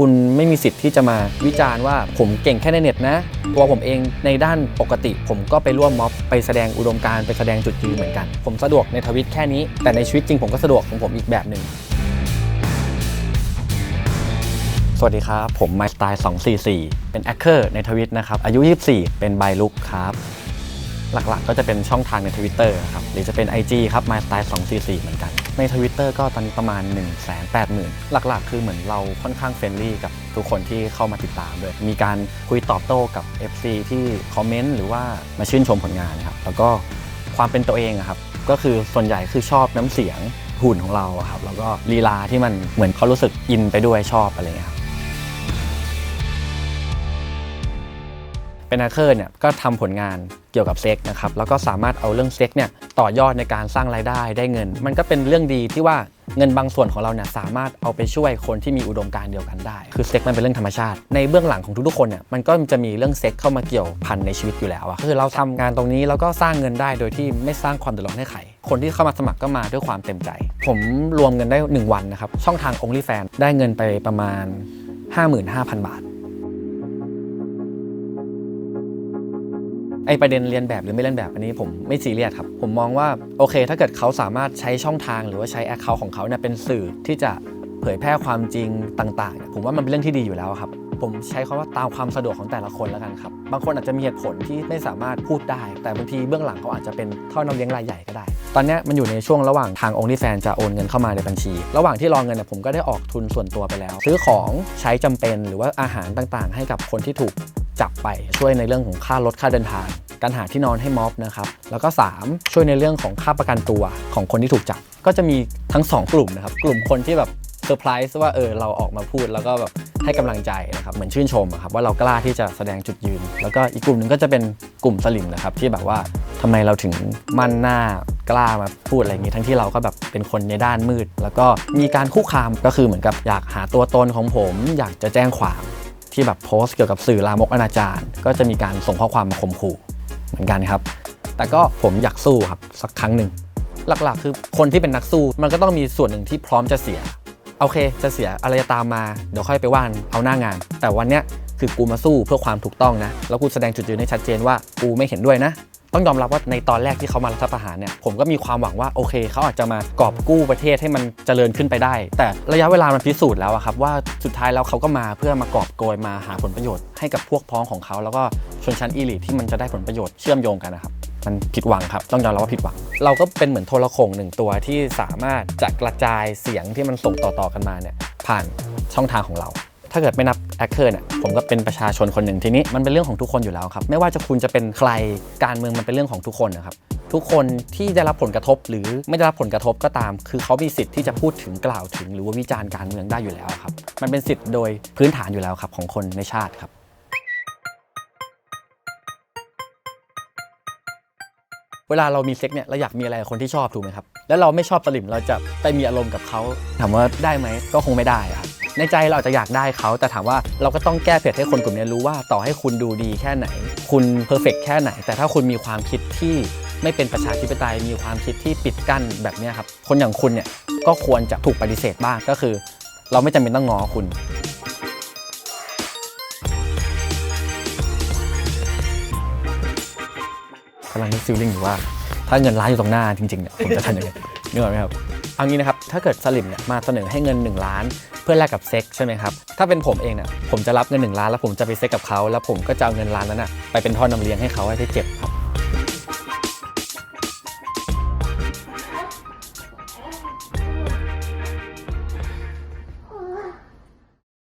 คุณไม่มีสิทธิ์ที่จะมาวิจารณ์ว่าผมเก่งแค่ในเน็ตนะ ตัวผมเองในด้านปกติ ผมก็ไปร่วมม็อบไปแสดงอุดมการณ์ไปแสดงจุดยืนเหมือนกัน ผมสะดวกในทวิตแค่นี้ แต่ในชีวิตจริงผมก็สะดวกของผมอีกแบบหนึ่งสวัสดีครับ ผม My Style 244 เป็นแอคเคอร์ในทวิตนะครับ อายุ 24 เป็นไบลุกครับ หลักๆก็จะเป็นช่องทางใน Twitter ครับ หรือจะเป็น IG ครับ My Style 244 เหมือนกัน ในทวิตเตอร์ก็ตอนนี้ประมาณ 1 8 0 0 0 0 หลักๆ คือเหมือนเราค่อนข้างเฟรนลี่กับทุกคนที่เข้ามาติดตามด้วย มีการคุยตอบโต้กับ FC ที่คอมเมนต์หรือว่ามาชื่นชมผลงานครับ แล้วก็ความเป็นตัวเองอะครับ ก็คือส่วนใหญ่คือชอบน้ำเสียงหุ่นของเราอะครับ แล้วก็ลีลาที่มันเหมือนเขารู้สึกอินไปด้วยชอบอะไรเงี้ยครับ เป็นอาเคอร์เนี่ยก็ทำผลงานเกี่ยวกับเซ็กนะครับแล้วก็สามารถเอาเรื่องเซ็กเนี่ยต่อยอดในการสร้างรายได้ได้เงิน มันก็เป็นเรื่องดีที่ว่าเงินบางส่วนของเราเนี่ยสามารถเอาไปช่วยคนที่มีอุดมการณ์เดียวกันได้ คือเซ็กมันเป็นเรื่องธรรมชาติ ในเบื้องหลังของทุกๆคนเนี่ยมันก็จะมีเรื่องเซ็กเข้ามาเกี่ยวพันในชีวิตอยู่แล้วอะคือเราทำงานตรงนี้แล้วก็สร้างเงินได้โดยที่ไม่สร้างความเดือดร้อนให้ใครคนที่เข้ามาสมัครก็มาด้วยความเต็มใจ ผมรวมเงินได้หนึ่งวันนะครับช่องทาง OnlyFans ได้เงินไปประมาณ 55,000 บาท ไอประเด็นเรียนแบบหรือไม่เรียนแบบอันนี้ผมไม่ซีเรียสครับ ผมมองว่าโอเค ถ้าเกิดเขาสามารถใช้ช่องทางหรือว่าใช้แอคเคาท์ของเขาเนี่ยเป็นสื่อที่จะเผยแพร่ความจริงต่างๆ ผมว่ามันเป็นเรื่องที่ดีอยู่แล้วครับ ผมใช้คาว่าตามความสะดวกของแต่ละคนแล้วกันครับ บางคนอาจจะมีเหตุผลที่ไม่สามารถพูดได้ แต่บางทีเบื้องหลังเขาอาจจะเป็นท่อนำเลี้ยงรายใหญ่ก็ได้ ตอนนี้มันอยู่ในช่วงระหว่างทาง OnlyFans จะโอนเงินเข้ามาในบัญชี ระหว่างที่รอเงินเนี่ยผมก็ได้ออกทุนส่วนตัวไปแล้ว ซื้อของใช้จำเป็นหรือว่าอาหารต่างๆ ให้กับคนที่ถูก จับไปช่วยในเรื่องของค่ารถค่าเดินทาง การหาที่นอนให้ม็อบนะครับ แล้วก็ 3 ช่วยในเรื่องของค่าประกันตัวของคนที่ถูกจับ ก็จะมีทั้ง 2 กลุ่มนะครับ กลุ่มคนที่แบบเซอร์ไพรส์ว่าเออเราออกมาพูดแล้วก็แบบให้กำลังใจนะครับเหมือนชื่นชมอะครับว่าเรากล้าที่จะแสดงจุดยืน แล้วก็อีกกลุ่มหนึ่งก็จะเป็นกลุ่มสลิมนะครับที่แบบว่าทำไมเราถึงมั่นหน้ากล้ามาพูดอะไรอย่างนี้ ทั้งที่เราก็แบบเป็นคนในด้านมืด แล้วก็มีการคุกคามก็คือเหมือนกับอยากหาตัวตนของผม อยากจะแจ้งความ ที่แบบโพสต์เกี่ยวกับสื่อลามกอนาจารก็จะมีการส่งข้อความมาข่มขู่เหมือนกันครับ แต่ก็ผมอยากสู้ครับสักครั้งหนึ่งหลักๆ คือคนที่เป็นนักสู้มันก็ต้องมีส่วนหนึ่งที่พร้อมจะเสียโอเค จะเสียอะไรจะตามมาเดี๋ยวค่อยไปว่านเอาหน้างาน แต่วันเนี้ยคือกูมาสู้เพื่อความถูกต้องนะ แล้วกูแสดงจุดยืนให้ชัดเจนว่ากูไม่เห็นด้วยนะ ต้องยอมรับว่าในตอนแรกที่เขามารัฐประหารเนี่ยผมก็มีความหวังว่าโอเคเขาอาจจะมากอบกู้ประเทศให้มันเจริญขึ้นไปได้ แต่ระยะเวลามันพิสูจน์แล้วอะครับว่าสุดท้ายแล้วเขาก็มาเพื่อมากอบโกยมาหาผลประโยชน์ให้กับพวกพ้องของเขาแล้วก็ชนชั้นอีลิทที่มันจะได้ผลประโยชน์เชื่อมโยงกันนะครับมันผิดหวังครับ ต้องยอมรับว่าผิดหวัง เราก็เป็นเหมือนโทรโขงหนึ่งตัวที่สามารถจะกระจายเสียงที่มันส่งต่อๆกันมาเนี่ยผ่านช่องทางของเรา ถ้าเกิดไม่นับแอคเคอร์เนี่ยผมก็เป็นประชาชนคนหนึ่งทีนี้มันเป็นเรื่องของทุกคนอยู่แล้วครับไม่ว่าจะคุณจะเป็นใครการเมืองมันเป็นเรื่องของทุกคนนะครับทุกคนที่ได้รับผลกระทบหรือไม่ได้รับผลกระทบก็ตาม คือเขามีสิทธิ์ที่จะพูดถึงกล่าวถึง หรือว่าวิจารณ์การเมืองได้อยู่แล้วครับมันเป็นสิทธิ์โดยพื้นฐานอยู่แล้วครับของคนในชาติครับเวลาเรามีเซ็กเนี่ยเราอยากมีอะไรกับคนที่ชอบถูกไหมครับ แล้วเราไม่ชอบสลิมเราจะไปมีอารมณ์กับเขาถามว่าได้ไหมก็คงไม่ได้ครับ ในใจเราอาจจะอยากได้เขาแต่ถามว่าเราก็ต้องแก้เผ็ดให้คนกลุ่มนี้รู้ว่าต่อให้คุณดูดีแค่ไหน คุณเพอร์เฟกแค่ไหน แต่ถ้าคุณมีความคิดที่ไม่เป็นประชาธิปไตยมีความคิดที่ปิดกั้นแบบนี้ครับ คนอย่างคุณเนี่ยก็ควรจะถูกปฏิเสธบ้างก็คือ เราไม่จำเป็นต้องง้อคุณกำลังนึกฟิลลิ่งอยู่ว่า ถ้าเงินล้านอยู่ตรงหน้าจริงๆเนี่ยผมจะทำยังไงนึกออกไหมครับเอางี้นะครับ ถ้าเกิดสลิมเนี่ยมาเสนอให้เงิน 1 ล้าน เพื่อแลกกับเซ็กใช่ไหมครับ ถ้าเป็นผมเองเนี่ยผมจะรับเงิน 1 ล้านแล้วผมจะไปเซ็กกับเขาแล้วผมก็จะเอาเงินล้านนั้นนะไปเป็นท่อนำเลี้ยงให้เขาให้ได้เจ็บครับ